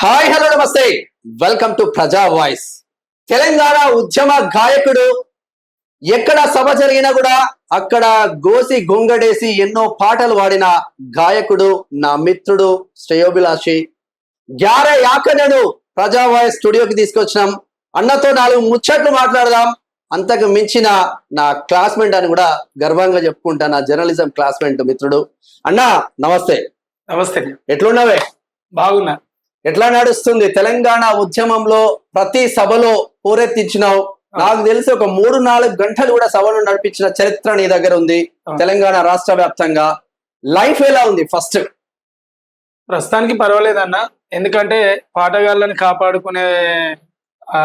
Hi hello నమస్తే. Welcome to Praja Voice Telangana ఉద్యమ గాయకుడు ఎక్కడ సభ జరిగినా కూడా అక్కడ గోసి గొంగడేసి ఎన్నో పాటలు పాడిన గాయకుడు నా మిత్రుడు శ్రేయోభిలాషి. గ్యార యాకనను ప్రజా వాయిస్ స్టూడియోకి తీసుకొచ్చినాం. అన్నతో నాలుగు ముచ్చట్లు మాట్లాడదాం. అంతకు మించిన నా క్లాస్మేట్ అని కూడా గర్వంగా చెప్పుకుంటా నా జర్నలిజం క్లాస్మేట్ మిత్రుడు. అన్నా నమస్తే. నమస్తే. ఎట్లున్నావే? బాగున్నా. ఎట్లా నడుస్తుంది? తెలంగాణ ఉద్యమంలో ప్రతి సభలో పోరెత్తించినావు నాకు తెలిసి ఒక మూడు నాలుగు గంటలు కూడా సభను నడిపించిన చరిత్ర నీ దగ్గర ఉంది. తెలంగాణ రాష్ట్ర వ్యాప్తంగా. లైఫ్ ఎలా ఉంది ఫస్ట్? ప్రస్తుతానికి పర్వాలేదన్న. ఎందుకంటే పాటగాళ్ళని కాపాడుకునే ఆ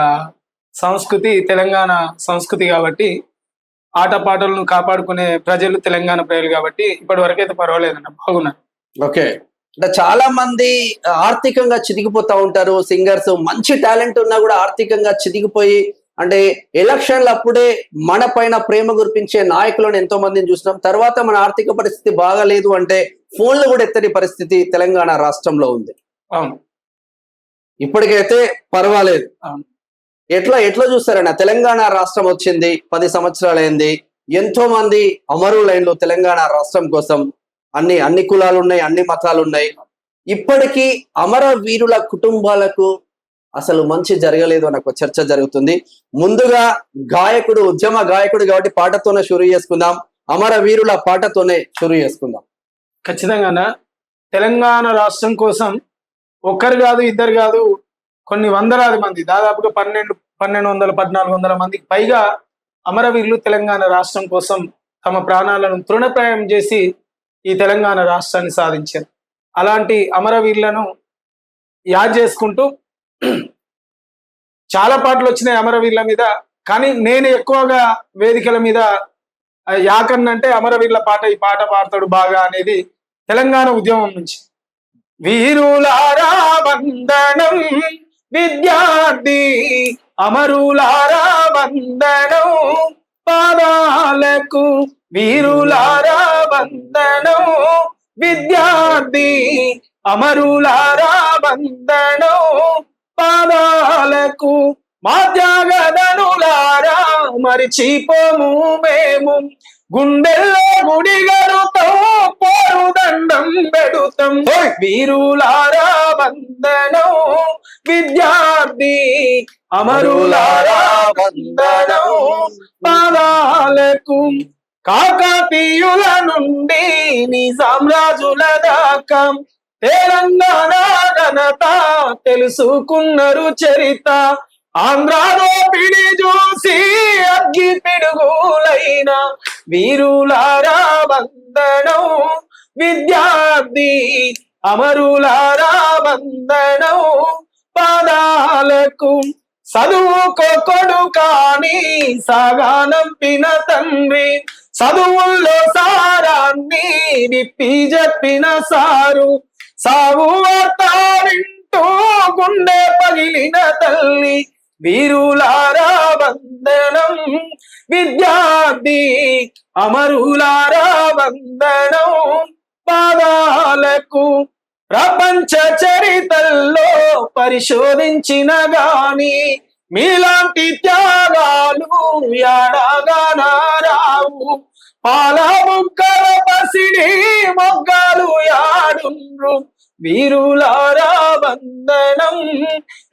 సంస్కృతి తెలంగాణ సంస్కృతి కాబట్టి ఆట పాటలను కాపాడుకునే ప్రజలు తెలంగాణ ప్రజలు కాబట్టి ఇప్పటి వరకు అయితే పర్వాలేదన్న. బాగున్నా. ఓకే. అంటే చాలా మంది ఆర్థికంగా చితికిపోతా ఉంటారు. సింగర్స్ మంచి టాలెంట్ ఉన్నా కూడా ఆర్థికంగా చితికిపోయి అంటే ఎలక్షన్లు అప్పుడే మన పైన ప్రేమ గురిపించే నాయకులను ఎంతో మందిని చూసినాం తర్వాత మన ఆర్థిక పరిస్థితి బాగాలేదు అంటే ఫోన్లు కూడా ఎత్తని పరిస్థితి తెలంగాణ రాష్ట్రంలో ఉంది. అవును. ఇప్పటికైతే పర్వాలేదు. ఎట్లా ఎట్లా చూస్తారన్న? తెలంగాణ రాష్ట్రం వచ్చింది పది సంవత్సరాలైంది. ఎంతో మంది అమరులైన్లు తెలంగాణ రాష్ట్రం కోసం. అన్ని అన్ని కులాలు ఉన్నాయి అన్ని మతాలు ఉన్నాయి ఇప్పటికీ అమర వీరుల కుటుంబాలకు అసలు మంచి జరగలేదు అని ఒక చర్చ జరుగుతుంది. ముందుగా గాయకుడు ఉద్యమ గాయకుడు కాబట్టి పాటతోనే షురు చేసుకుందాం. అమర వీరుల పాటతోనే షురు చేసుకుందాం. ఖచ్చితంగా తెలంగాణ రాష్ట్రం కోసం ఒక్కరు కాదు ఇద్దరు కాదు కొన్ని వందలాది మంది దాదాపుగా పన్నెండు పన్నెండు వందల పద్నాలుగు వందల మందికి పైగా అమరవీరులు తెలంగాణ రాష్ట్రం కోసం తమ ప్రాణాలను తృణప్రాయం చేసి ఈ తెలంగాణ రాష్ట్రాన్ని సాధించారు. అలాంటి అమరవీరులను యాద్ చేసుకుంటూ చాలా పాటలు వచ్చినాయి అమరవీరుల మీద కానీ నేను ఎక్కువగా వేదికల మీద ఆ, యాకన్ అంటే అమరవీరుల పాట ఈ పాట పాడతాడు బాగా అనేది తెలంగాణ ఉద్యమం నుంచి. వీరులారా వందనం విద్యార్థి అమరులారా వందనం పాదాలకు వీరులారా వందనం విద్యార్థి అమరులారా వందనం పాదాలకు మా త్యాగదనులారా మరిచిపోము మేము. గుండెల్లో గుడిగరుతో పోరు దండం పెడుతాం వీరులారా వందనం విద్యార్థి అమరులారా వందనం పాదాలకు కాకతీయుల నుండి నీ సామ్రాజుల దాకా తెలంగాణ ఘనత తెలుసుకున్నారు చరిత. ఆంధ్రాలో పిడి చూసి అగ్గి పిడుగులైన వీరులారా వందనం విద్యార్థి అమరులారా వందనం పాదాలకు చదువుకోకొడు కాని సాగానంపిన తండ్రి. చదువుల్లో సారాన్ని విప్పి చెప్పిన సారు. సాగు వార్తారింటూ గుండె పగిలిన తల్లి. వీరులారా వందనం విద్యార్థి అమరులారా వందనం. పాదాలకు ప్రపంచ చరితల్లో పరిశోధించిన గాని మీలాంటి త్యాగాలు ఎడగనరావు పాల ముక్కల పసిడి మొగ్గలు యాడుండ్రు. వీరులారా వందనం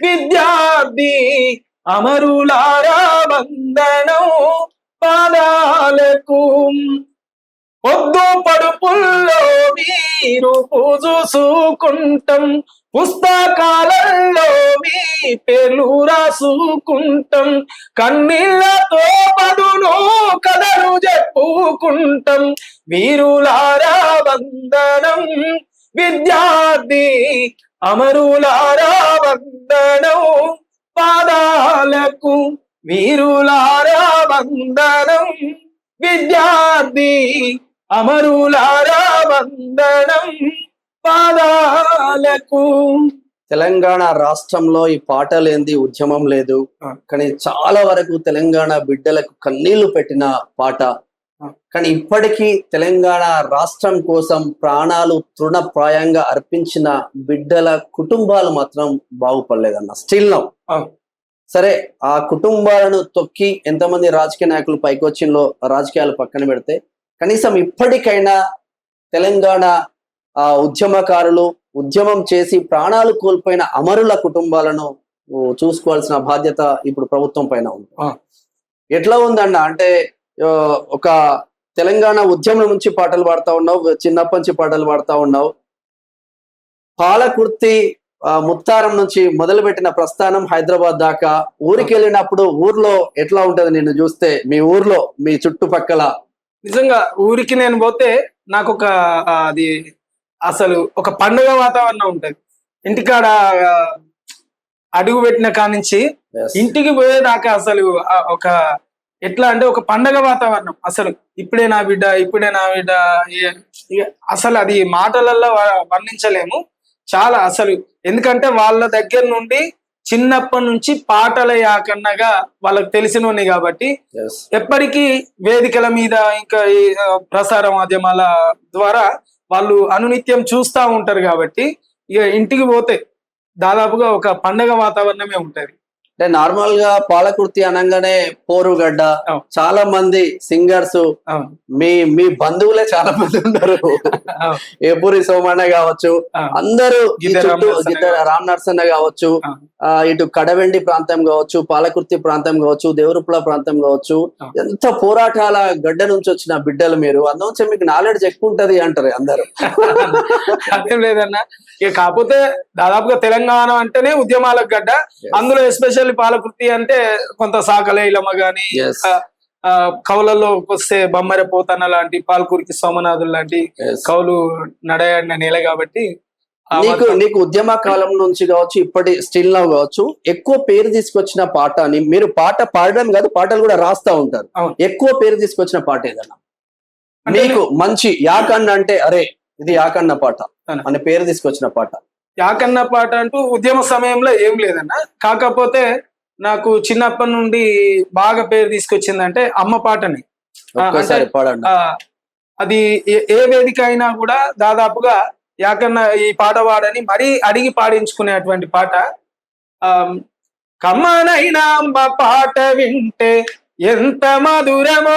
విద్యార్థి అమరులారా వందనం పాదాలకు. పొద్దు పడుపుల్లో మీరు చూసుకుంటాం పుస్తకాలలో మీ పేర్లు రాసుకుంటాం కన్నీళ్ళతో పదును కథలు చెప్పుకుంటాం వీరులారా వందనం విద్యార్థి అమరులారా వందనం పాదాలకు వీరులారా వందనం విద్యార్థి అమరులారా వందనం పాదాలకు తెలంగాణ రాష్ట్రంలో ఈ పాట లేనిది ఉద్యమం లేదు. కానీ చాలా వరకు తెలంగాణ బిడ్డలకు కన్నీళ్ళు పెట్టిన పాట. కానీ ఇప్పటికీ తెలంగాణ రాష్ట్రం కోసం ప్రాణాలు తృణప్రాయంగా అర్పించిన బిడ్డల కుటుంబాలు మాత్రం బాగుపడలేదన్న స్టిల్ నౌ. సరే ఆ కుటుంబాలను తొక్కి ఎంతమంది రాజకీయ నాయకులు పైకొచ్చింలో రాజకీయాలు పక్కన పెడితే కనీసం ఇప్పటికైనా తెలంగాణ ఆ ఉద్యమకారులు ఉద్యమం చేసి ప్రాణాలు కోల్పోయిన అమరుల కుటుంబాలను చూసుకోవాల్సిన బాధ్యత ఇప్పుడు ప్రభుత్వం పైన ఉంది. ఎట్లా ఉందన్న అంటే ఒక తెలంగాణ ఉద్యమం నుంచి పాటలు పాడుతా ఉన్నావు చిన్నప్పటి నుంచి పాటలు పాడుతా ఉన్నావు. పాలకుర్తి ముత్తారం నుంచి మొదలుపెట్టిన ప్రస్థానం హైదరాబాద్ దాకా ఊరికి వెళ్ళినప్పుడు ఊర్లో ఎట్లా ఉంటది నిన్ను చూస్తే? మీ ఊర్లో మీ చుట్టుపక్కల నిజంగా ఊరికి నేను పోతే నాకు ఒక అది అసలు ఒక పండుగ వాతావరణం ఉంటది. ఇంటికాడ అడుగు పెట్టిన కానించి. ఇంటికి పోయేదాకా అసలు ఒక ఎట్లా అంటే ఒక పండగ వాతావరణం. అసలు ఇప్పుడే నా బిడ్డ ఇప్పుడే నా బిడ్డ అసలు అది మాటలలో వర్ణించలేము. చాలా అసలు ఎందుకంటే వాళ్ళ దగ్గర నుండి చిన్నప్పటి నుంచి పాటల యాకన్నగా వాళ్ళకి తెలిసినోని కాబట్టి. ఎప్పటికీ వేదికల మీద ఇంకా ఈ ప్రసార మాధ్యమాల ద్వారా వాళ్ళు అనునిత్యం చూస్తూ ఉంటారు కాబట్టి ఇక ఇంటికి పోతే దాదాపుగా ఒక పండగ వాతావరణమే ఉంటది అంటే నార్మల్గా పాలకుర్తి అనగానే పోరుగడ్డ. చాలా మంది సింగర్స్ మీ మీ బంధువులే చాలా మంది ఉన్నారు. ఏపూరి సోమన్న కావచ్చు. అందరూ రామ్ నరసన్న కావచ్చు. ఇటు కడవెండి ప్రాంతం కావచ్చు పాలకుర్తి ప్రాంతం కావచ్చు దేవరుపుల ప్రాంతం కావచ్చు. ఎంత పోరాటాల గడ్డ నుంచి వచ్చిన బిడ్డలు మీరు. అందులో మీకు నాలెడ్జ్ ఎక్కువ ఉంటది అంటారు అందరు. అదేం లేదన్న. ఇక కాకపోతే దాదాపుగా తెలంగాణ అంటేనే ఉద్యమాలకు గడ్డ. అందులో ఎస్పెషల్లీ పాలకృతి అంటే కొంత సాకలే ఇలమ్మ గాని కవులలో వస్తే బొమ్మర పోతన్న లాంటి పాల్కూరికి సోమనాథులు లాంటి. కవులు నడయాడిన నేల కాబట్టి నీకు నీకు ఉద్యమ కాలం నుంచి కావచ్చు ఇప్పటి స్టిల్ నవ్ కావచ్చు ఎక్కువ పేరు తీసుకొచ్చిన పాట అని మీరు పాట పాడడం కాదు పాటలు కూడా రాస్తా ఉంటారు. ఎక్కువ పేరు తీసుకొచ్చిన పాట ఏదన్నా మీకు మంచి యాకన్న అంటే అరే ఇది యాకన్న పాట. అనే పేరు తీసుకొచ్చిన పాట యాకన్న పాట అంటూ ఉద్యమ సమయంలో ఏం లేదన్న. కాకపోతే నాకు చిన్నప్పటి నుండి బాగా పేరు తీసుకొచ్చిందంటే అమ్మ పాటని. అది ఏ- వేదిక అయినా కూడా దాదాపుగా యాకన్న ఈ పాట పాడని మరీ అడిగి పాడించుకునేటువంటి పాట. కమ్మనైనా పాట వింటే ఎంత మధురమో.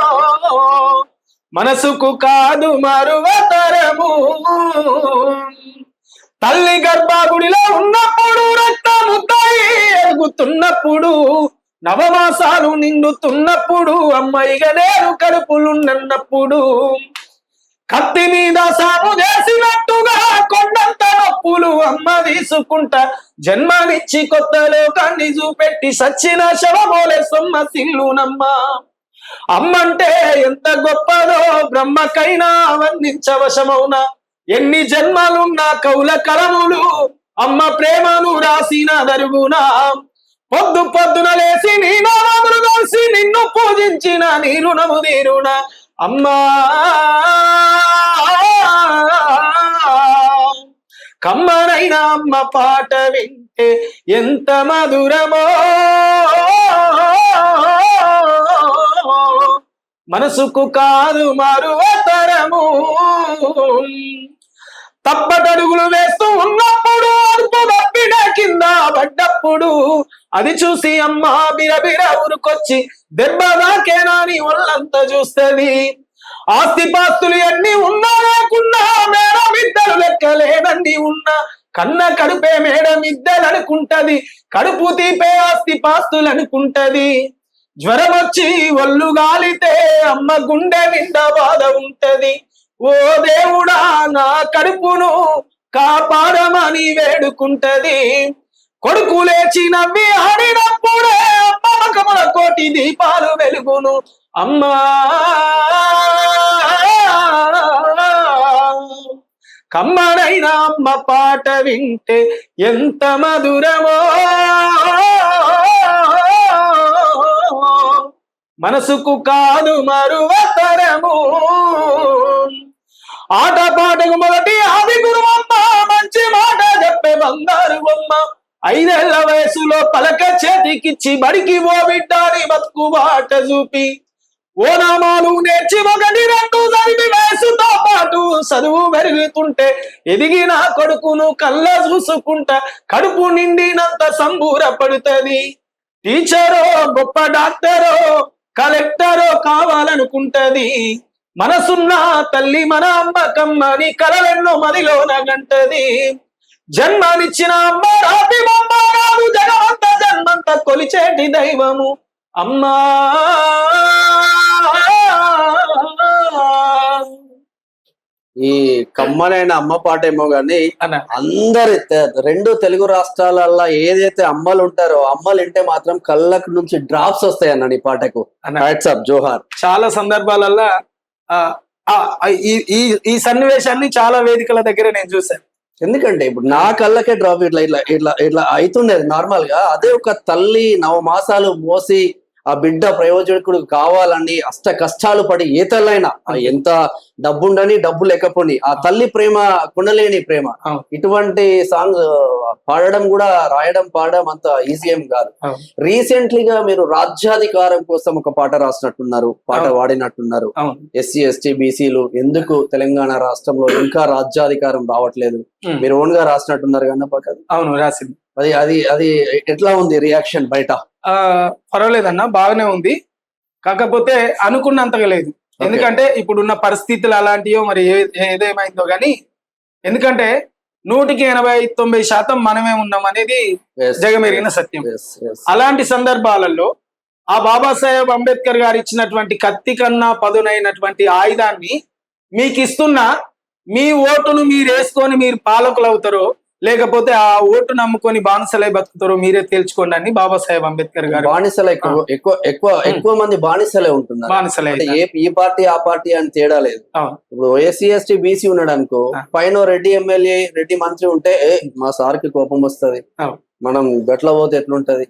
మనసుకు కాదు మరువతరము తల్లి గర్భాగుడిలో ఉన్నప్పుడు రక్తముతాయి ఎరుగుతున్నప్పుడు నవమాసాలు నిండుతున్నప్పుడు అమ్మాయిగా నేను కడుపులున్నప్పుడు కత్తి మీద సాము చేసినట్టుగా కొండంత నొప్పులు అమ్మ తీసుకుంటా జన్మనిచ్చి కొత్త లోకాన్ని చూపెట్టి సచ్చిన శవమోలే సొమ్మ సిల్లునమ్మ. అమ్మంటే ఎంత గొప్పదో బ్రహ్మకైనా వర్ణించవశమౌనా ఎన్ని జన్మలున్నా కౌల కలములు అమ్మ ప్రేమను రాసిన దరుగునా పొద్దు పొద్దున లేసి నీ నామములు కలిసి నిన్ను పూజించిన నీ రుణము తీరున? అమ్మా! కమ్మనైనా అమ్మ పాట వింటే ఎంత మధురమో! మనసుకు కాదు మరువతరము. తప్పటడుగులు వేస్తూ ఉన్నప్పుడు అదుపు తప్పిన కింద పడ్డప్పుడు అది చూసి అమ్మ బిరబిర ఊరుకొచ్చి దెబ్బ దాకేనాని ఒళ్ళంతా చూస్తుంది ఆస్తిపాస్తులు ఎన్ని ఉన్నా లేకున్నా మేడం ఇద్దరు లెక్కలేదండి ఉన్నా కన్న కడుపే మేడం ఇద్దరు అనుకుంటది కడుపు తీపే ఆస్తి పాస్తులు అనుకుంటది జ్వరం వచ్చి ఒళ్ళు గాలితే అమ్మ గుండె నిండా బాధ ఉంటది. ఓ దేవుడా నా కడుపును కాపాడమని వేడుకుంటది. కొడుకు లేచి నవ్వి ఆడినప్పుడే అమ్మ ముఖముల కోటి దీపాలు వెలుగును. అమ్మా! కమ్మనైన అమ్మ పాట వింటే ఎంత మధురమో! మనసుకు కాదు మరువతరము ఆట పాటకు మొదటి ఆది గురువమ్మ మంచి మాట చెప్పే బంగారు బొమ్మ ఐదేళ్ళ వయసులో పలక చేతికిచ్చి బడికి ఓ బిడ్డాని బతుకు బాట చూపి. ఓ నామాలు నేర్చి ఒకటి రెండు చదివి వయసుతో పాటు చదువు పెరుగుతుంటే ఎదిగిన కొడుకును కళ్ళ చూసుకుంటా కడుపు నిండినంత సంబూరపడుతుంది. టీచరో గొప్ప డాక్టరో కలెక్టరో కావాలనుకుంటది. మనసున్న తల్లి మన అమ్మకమ్మని కలలెన్నో మదిలో నగంటది జన్మనిచ్చిన అమ్మ రాతి బొమ్మ రాదు జగమంత జన్మంత కొలిచేటి దైవము. అమ్మా! ఈ కమ్మనైన అమ్మ పాట ఏమో గానీ అందరి రెండు తెలుగు రాష్ట్రాలల్లో ఏదైతే అమ్మలు ఉంటారో అమ్మలు వింటే మాత్రం కళ్ళకు నుంచి డ్రాప్స్ వస్తాయి అన్న ఈ పాటకు. వాట్సాప్ జోహార్ చాలా సందర్భాలల్లో ఈ ఈ ఈ సన్నివేశాన్ని చాలా వేదికల దగ్గర నేను చూశాను. ఎందుకంటే ఇప్పుడు నా కళ్ళకే డ్రాప్ ఇట్లా ఇట్లా ఇట్లా ఇట్లా అవుతుండేది నార్మల్గా అదే ఒక తల్లి నవ మాసాలు మోసి ఆ బిడ్డ ప్రయోజకుడు కావాలని అష్ట కష్టాలు పడి ఏ తల్లైనా ఎంత డబ్బుండని డబ్బు లేకపోని ఆ తల్లి ప్రేమ కుండలేని ప్రేమ. ఇటువంటి సాంగ్స్ పాడడం కూడా రాయడం పాడడం అంత ఈజీ ఏం కాదు. అవును. రీసెంట్లీ గా మీరు రాజ్యాధికారం కోసం ఒక పాట రాసినట్టున్నారు పాట. వాడినట్టున్నారు. ఎస్సీ ఎస్టీ బీసీలు ఎందుకు తెలంగాణ రాష్ట్రంలో ఇంకా రాజ్యాధికారం రావట్లేదు. మీరు ఓన్గా రాసినట్టున్నారు కన్నా అవును రాసింది. అది అది అది ఎట్లా ఉంది రియాక్షన్ బయట? ఆ పర్వాలేదన్న బాగానే ఉంది. కాకపోతే అనుకున్నంతగా లేదు. ఎందుకంటే ఇప్పుడున్న పరిస్థితులు అలాంటివో మరి ఏదేమైందో గాని ఎందుకంటే నూటికి ఎనభై తొంభై శాతం మనమే ఉన్నాం అనేది జగమెరిగిన సత్యం. అలాంటి సందర్భాలలో ఆ బాబాసాహెబ్ అంబేద్కర్ గారు ఇచ్చినటువంటి కత్తి కన్నా పదునైనటువంటి ఆయుధాన్ని మీకు ఇస్తున్నా మీ ఓటును మీరు వేసుకొని మీరు పాలకులు అవుతారో లేకపోతే ఆ ఓటు నమ్ముకొని బానిసలై బతుకుతారో మీరే తేల్చుకోండి అని బాబాసాహెబ్ అంబేద్కర్ గారు. బానిసలే ఎక్కువ ఎక్కువ ఎక్కువ ఎక్కువ మంది బానిసలే ఉంటున్నారు. బానిసలై అంటే ఏ ఈ పార్టీ ఆ పార్టీ అని తేడా లేదు. ఇప్పుడు ఎస్సీ ఎస్టీ బీసీ ఉన్నాడు అనుకో. పైన రెడ్డి ఎమ్మెల్యే రెడ్డి మంత్రి ఉంటే ఏ మా సార్కి కోపం వస్తది. మనం గట్ల పోతే ఎట్లుంటది?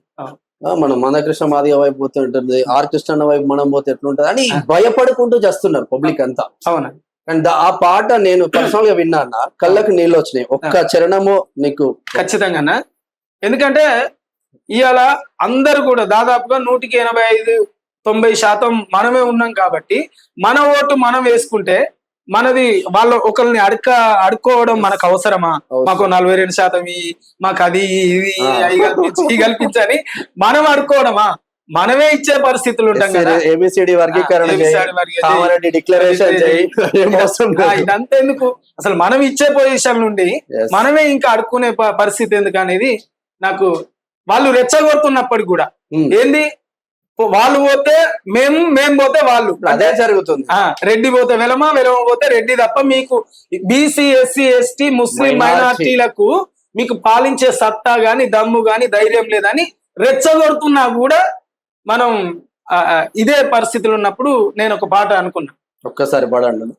మనం మందకృష్ణ మాదిగ వైపు పోతే ఉంటుంది ఆర్ కృష్ణ వైపు మనం పోతే ఎట్లుంటది? అని. భయపడుకుంటూ చేస్తున్నారు పబ్లిక్ అంతా. అవును అండ్ ఆ పాట నేను పర్సనల్గా విన్నాను? కళ్ళకు నీళ్ళు వచ్చినాయి. ఒక్క చరణము నీకు ఖచ్చితంగా ఎందుకంటే ఇవాళ అందరు కూడా దాదాపుగా నూటికి ఎనభై ఐదు తొంభై శాతం మనమే ఉన్నాం కాబట్టి మన ఓటు మనం వేసుకుంటే మనది వాళ్ళ ఒకరిని అడక అడుక్కోవడం మనకు అవసరమా? మాకు నలభై రెండు శాతం ఈ మాకు అది ఇది కల్పించి కల్పించని మనం అడుక్కోవడమా? మనమే ఇచ్చే పరిస్థితులు ఉంటాం కదా ఏబిసిడి వర్గీకరణ డిక్లరేషన్. ఇదంతా ఎందుకు అసలు మనం ఇచ్చే పొజిషన్ నుండి. మనమే ఇంకా అడుక్కునే పరిస్థితి ఎందుకు అనేది నాకు వాళ్ళు రెచ్చగొడుతున్నప్పటికి కూడా. ఏంది వాళ్ళు పోతే మేము మేము పోతే వాళ్ళు అదే జరుగుతుంది రెడ్డి పోతే వెలమ వెలమ పోతే రెడ్డి తప్ప మీకు బీసీ ఎస్సీ ఎస్టీ ముస్లిం. మైనార్టీలకు మీకు పాలించే సత్తా గాని దమ్ము గాని ధైర్యం లేదని రెచ్చగొడుతున్నా కూడా మనం ఇదే పరిస్థితులు ఉన్నప్పుడు నేను ఒక పాట అనుకున్నా ఒక్కసారి పడండి.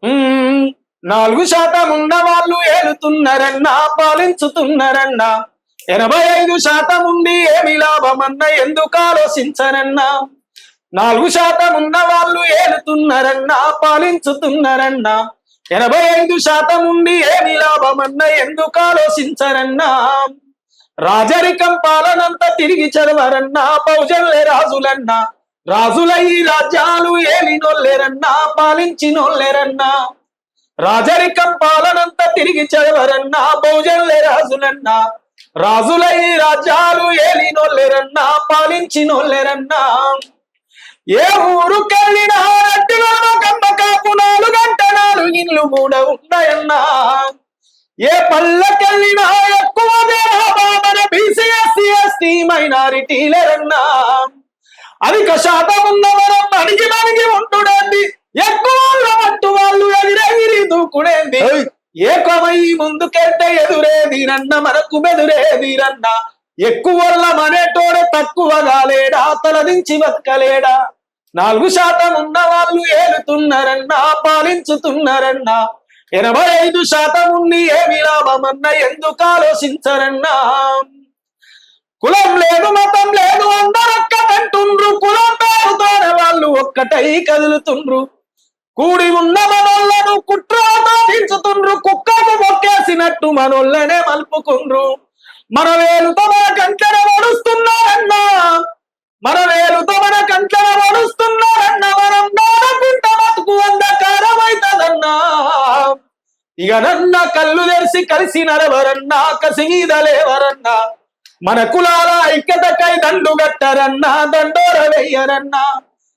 నాలుగు శాతం ఉన్న వాళ్ళు ఏలుతున్నారన్నా పాలించుతున్నారన్నా ఎనభై ఐదు శాతం ఉండి ఏమి లాభమన్నా ఎందుకు ఆలోచించరన్నా నాలుగు శాతం ఉన్న వాళ్ళు ఏలుతున్నారన్నా పాలించుతున్నారన్నా ఎనభై ఐదు శాతం ఉండి ఏమి లాభమన్నా ఎందుకు ఆలోచించరన్నా రాజరికం పాలనంతా తిరిగి చదవరన్నా పౌజల్లే రాజులన్నా. రాజులై రాజ్యాలు ఏలినోళ్ళేరన్నా పాలించినోళ్ళేరన్నా. రాజరికం పాలనంతా తిరిగి చదవరన్నా పౌజల్లే రాజులన్నా. రాజులై రాజ్యాలు ఏలినోళ్ళేరన్నా పాలించినోళ్ళేరన్నా. ఏ ఊరుకెళ్ళినా రెడ్డిలో కమ్మ కాపు నాలుగంట నాలుగు ఇల్లు కూడా ఉన్నాయన్నా. ఏ పల్లకెళ్ళినా ఎక్కువ మన బీసీ ఎస్సీ ఎస్టీ మైనారిటీలేరన్నా. అధిక శాతం ఉన్నవరం మణికి మణికి ఉంటుడండి ఎక్కువ వంటు వాళ్ళు ఎగిరెగిరి దూకుడేంది? ఏకమై ముందుకెళ్తే ఎదురేదిరన్న మనకు బెదురేదిరన్న ఎక్కువల్ల మనేటోడే తక్కువగా లేడా? తలదించి బతకలేడా? నాలుగు శాతం ఉన్న వాళ్ళు ఏలుతున్నారన్నా పాలించుతున్నారన్నా. ఎనభై ఐదు శాతం ఉండి ఏమి లాభమన్నా ఎందుకు ఆలోచించరన్నా? కులం లేదు మతం లేదు అందరూ ఒక్కటంటుండ్రు. కులం పేరుతోనే వాళ్ళు ఒక్కటై కదులుతుండ్రు. కూడి ఉన్న మనోళ్ళను కుట్రతో దించుతుండ్రు. కుక్కకు మొక్కేసినట్టు మనోళ్ళనే మలుపుకుండ్రు. మన వేలుతో మన కంచెన వడుస్తున్నారన్నా మన వేలుతో మన కంచెన ఇక నన్న కళ్ళు తెరిసి కలిసి నరవరన్నా కసి మన కులాల ఐక్యతకై దండు గట్టరన్నా దండోర వెయ్యరన్నా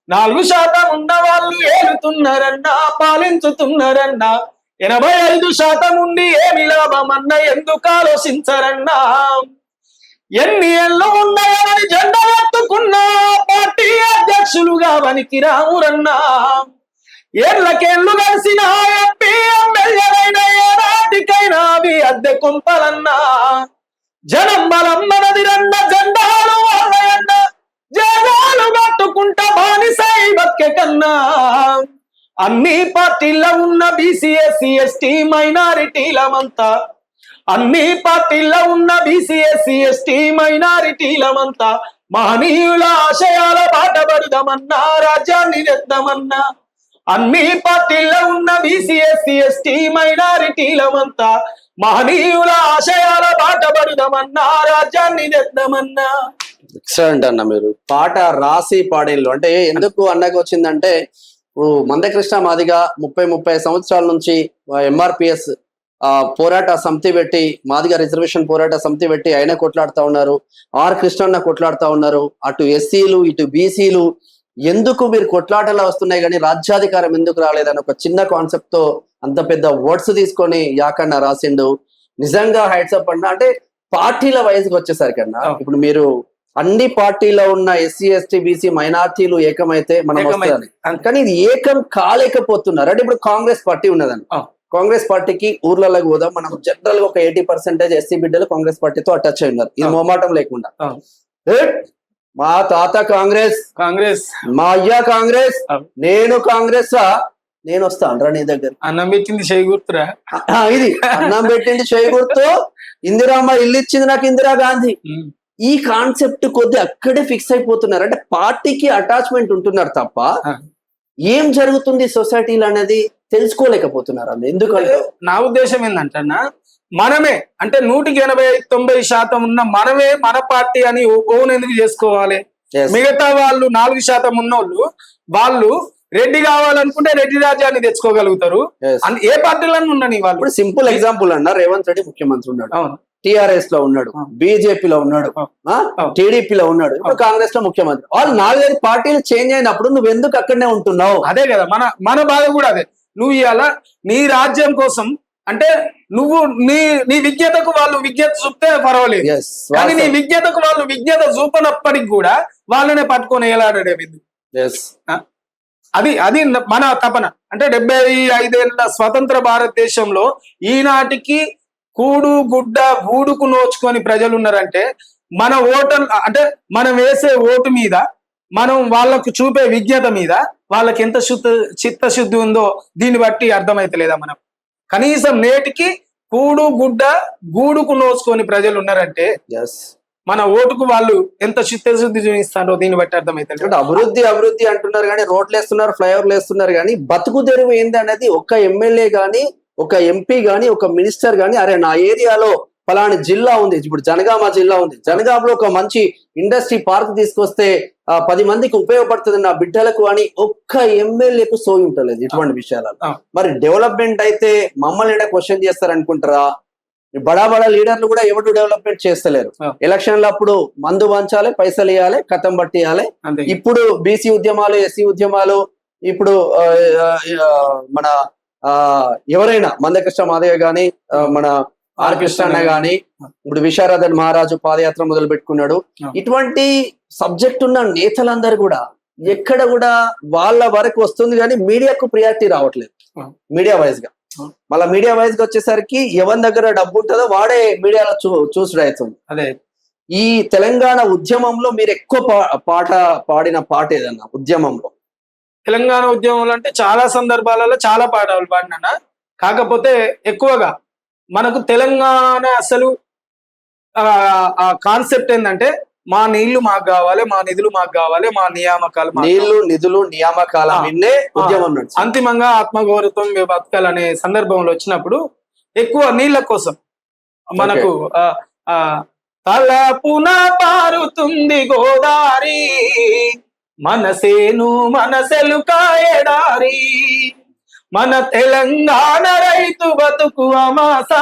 నాలుగు శాతం ఉన్న వాళ్ళు ఏలుతున్నారన్నా పాలించుతున్నారన్నా ఎనభై ఐదు శాతం ఉండి ఏమి లాభమన్న ఎందుకు ఆలోచించరన్నా? ఎన్ని ఏళ్ళు ఉన్నాయని జెండా ఎత్తుకున్నా పార్టీ అధ్యక్షులుగా వనికి రామురన్నా ఏళ్ళకేళ్ళు కలిసిన ఎంపీ ఎమ్మెల్యేలైన ఏనాటికైనా అవి అద్దె కుంపలన్నా. జనం బలం మనదిరన్న జెండాలు వాళ్ళయన్న జనాలు కట్టుకుంట బానిసై బతికే కన్నా. అన్ని పార్టీల్లో ఉన్న బీసీ ఎస్సీ ఎస్టీ మైనారిటీలమంతా. అన్ని పార్టీల్లో ఉన్న బీసీఎస్సీ ఎస్టీ మైనారిటీలమంతా. మహనీయుల ఆశయాల పాట పడదామన్నా రాజ్యాన్ని తెద్దామన్నా. అన్ని పార్టీల్లో ఉన్న బీసీఎస్సీ ఎస్టీ మైనారిటీలమంతా మహనీయుల ఆశయాల బాట పడదామన్నా రాజ్యాన్ని తెద్దామన్నా ఎక్సలెంట్ అన్న మీరు. పాట రాసి పాడేళ్ళు. అంటే ఎందుకు అన్నకి వచ్చిందంటే ఇప్పుడు మందకృష్ణ మాదిగా ముప్పై ముప్పై సంవత్సరాల నుంచి ఎంఆర్పిఎస్ పోరాట సమితి పెట్టి మాదిగా రిజర్వేషన్ పోరాట సమితి పెట్టి ఆయన కొట్లాడుతా ఉన్నారు. ఆర్ కృష్ణన్న కొట్లాడుతా ఉన్నారు. అటు ఎస్సీలు ఇటు బీసీలు ఎందుకు మీరు కొట్లాటలా వస్తున్నాయి కానీ రాజ్యాధికారం ఎందుకు రాలేదని ఒక చిన్న కాన్సెప్ట్తో అంత పెద్ద వర్డ్స్ తీసుకొని యాకన్న రాసిండు నిజంగా హైట్స్ అప్ అన్న అంటే పార్టీల వయసుకి వచ్చేసరికి అన్న. ఇప్పుడు మీరు అన్ని పార్టీలో ఉన్న ఎస్సీ ఎస్టీ బీసీ మైనార్టీలు ఏకమైతే మనం. వస్తుంది. కానీ ఇది ఏకం కాలేకపోతున్నారు అంటే ఇప్పుడు కాంగ్రెస్ పార్టీ ఉన్నదండి. కాంగ్రెస్ పార్టీకి ఊర్లలోకి పోదాం మనం జనరల్గా ఒక ఎయిటీ పర్సెంటేజ్ ఎస్సీ బిడ్డలు కాంగ్రెస్ పార్టీతో అటాచ్ అయి ఉన్నారు ఇది. మొమాటం లేకుండా! మా తాత కాంగ్రెస్ కాంగ్రెస్. మా అయ్య కాంగ్రెస్. నేను కాంగ్రెస్ నేను వస్తా అంటారా నీ దగ్గర. అన్నం పెట్టింది చేయగుర్తురా? ఆ, ఇది. అన్నం పెట్టింది చేయకూడదు ఇందిరామ్మ ఇల్లు ఇచ్చింది నాకు ఇందిరా గాంధీ. ఈ కాన్సెప్ట్ కొద్ది అక్కడే ఫిక్స్ అయిపోతున్నారు. అంటే పార్టీకి అటాచ్మెంట్ ఉంటున్నారు తప్ప. ఏం జరుగుతుంది సొసైటీలో అనేది తెలుసుకోలేకపోతున్నారు అండి ఎందుకంటే నా ఉద్దేశం ఏంటంటన్నా మనమే అంటే నూటికి ఎనభై తొంభై శాతం ఉన్న మనమే మన పార్టీ అని ఓన్ ఎందుకు చేసుకోవాలి. మిగతా వాళ్ళు నాలుగు శాతం ఉన్నోళ్ళు వాళ్ళు రెడ్డి కావాలనుకుంటే రెడ్డి రాజ్యాన్ని తెచ్చుకోగలుగుతారు. ఏ పార్టీలో ఉండని వాళ్ళు. ఇప్పుడు సింపుల్ ఎగ్జాంపుల్ అన్న రేవంత్ రెడ్డి ముఖ్యమంత్రి ఉన్నాడు. అవును. టిఆర్ఎస్లో ఉన్నాడు. బీజేపీలో ఉన్నాడు. టీడీపీలో ఉన్నాడు. ఇప్పుడు కాంగ్రెస్లో ముఖ్యమంత్రి. వాళ్ళు నాలుగైదు పార్టీలు చేంజ్ అయినప్పుడు నువ్వు ఎందుకు అక్కడనే ఉంటున్నావు? అదే కదా మన మన బాధ కూడా అదే. నువ్వు ఇవాళ నీ రాజ్యం కోసం అంటే నువ్వు నీ నీ విజ్ఞతకు వాళ్ళు విజ్ఞత చూపితే పర్వాలేదు. కానీ నీ. విజ్ఞతకు వాళ్ళు విజ్ఞత చూపనప్పటికి కూడా వాళ్ళనే పట్టుకొని Yes. అది అది మన తపన. అంటే డెబ్బై ఐదేళ్ళ స్వతంత్ర భారతదేశంలో ఈనాటికి కూడు గుడ్డ గూడుకు నోచుకొని ప్రజలు ఉన్నారంటే మన ఓటర్ అంటే మనం వేసే ఓటు మీద మనం వాళ్ళకు చూపే విజ్ఞత మీద వాళ్ళకి ఎంత శుద్ధ చిత్తశుద్ధి ఉందో దీన్ని బట్టి అర్థమైతలేదా మనం కనీసం నేటికి కూడు గుడ్డ గూడుకు నోచుకొని ప్రజలు ఉన్నారంటే Yes. మన ఓటుకు వాళ్ళు ఎంత చిత్తశుద్ధి చూపిస్తారో దీన్ని బట్టి అర్థమైతలేదు అంటే అభివృద్ధి అభివృద్ధి అంటున్నారు కానీ రోడ్లు వేస్తున్నారు ఫ్లైఓవర్లు వేస్తున్నారు కానీ బతుకు తెరువు ఏంది అనేది ఒక ఎమ్మెల్యే గాని ఒక ఎంపీ గాని ఒక మినిస్టర్ గాని అరే నా ఏరియాలో ఫలాని జిల్లా ఉంది. ఇప్పుడు జనగామ జిల్లా ఉంది. జనగామలో ఒక మంచి ఇండస్ట్రీ పార్క్ తీసుకొస్తే పది మందికి ఉపయోగపడుతుంది నా బిడ్డలకు అని ఒక్క ఎమ్మెల్యేకు సోయి ఉంటలేదు ఇటువంటి విషయాలలో. ఆ. మరి డెవలప్మెంట్ అయితే మమ్మల్ని క్వశ్చన్ చేస్తారు అనుకుంటారా ఈ బడా బడా లీడర్లు కూడా ఎవరు డెవలప్మెంట్ చేస్తలేరు. ఎలక్షన్లు అప్పుడు మందు పంచాలి పైసలు ఇవ్వాలి కథం పట్టియాలి ఇప్పుడు బీసీ ఉద్యమాలు ఎస్సీ ఉద్యమాలు ఇప్పుడు మన ఆ ఎవరైనా మందకృష్ణ మాదయ్య గాని మన ఆర్ కృష్ణ గాని ఇప్పుడు విశారదన్ మహారాజు పాదయాత్ర మొదలు పెట్టుకున్నాడు. ఇటువంటి సబ్జెక్ట్ ఉన్న నేతలందరూ కూడా ఎక్కడ కూడా వాళ్ళ వరకు వస్తుంది కానీ మీడియాకు ప్రియారిటీ రావట్లేదు. మీడియా వైజ్గా. మళ్ళీ మీడియా వైజ్గా వచ్చేసరికి ఎవరి దగ్గర డబ్బు ఉంటుందో వాడే మీడియాలో చూ చూసుడు అవుతుంది అదే. ఈ తెలంగాణ ఉద్యమంలో మీరు ఎక్కువ పా- పాట పాడిన పాట ఏదన్నా ఉద్యమంలో? తెలంగాణ ఉద్యమంలో అంటే చాలా సందర్భాలలో చాలా పాటలు పాడినా కాకపోతే ఎక్కువగా మనకు తెలంగాణ అసలు ఆ కాన్సెప్ట్ ఏంటంటే మా నీళ్ళు మాకు కావాలి మా నిధులు మాకు కావాలి మా నియామకాలు మాకు నీళ్ళు నిధులు నియామకాల ఉద్యమం. అంతిమంగా ఆత్మగౌరవం బతకాలనే సందర్భంలో వచ్చినప్పుడు ఎక్కువ నీళ్ళ కోసం మనకు తలపున పారుతుంది గోదారి మనసేను మనసెలు కాయడారి మన తెలంగాణ రైతు బతుకు అమాసా.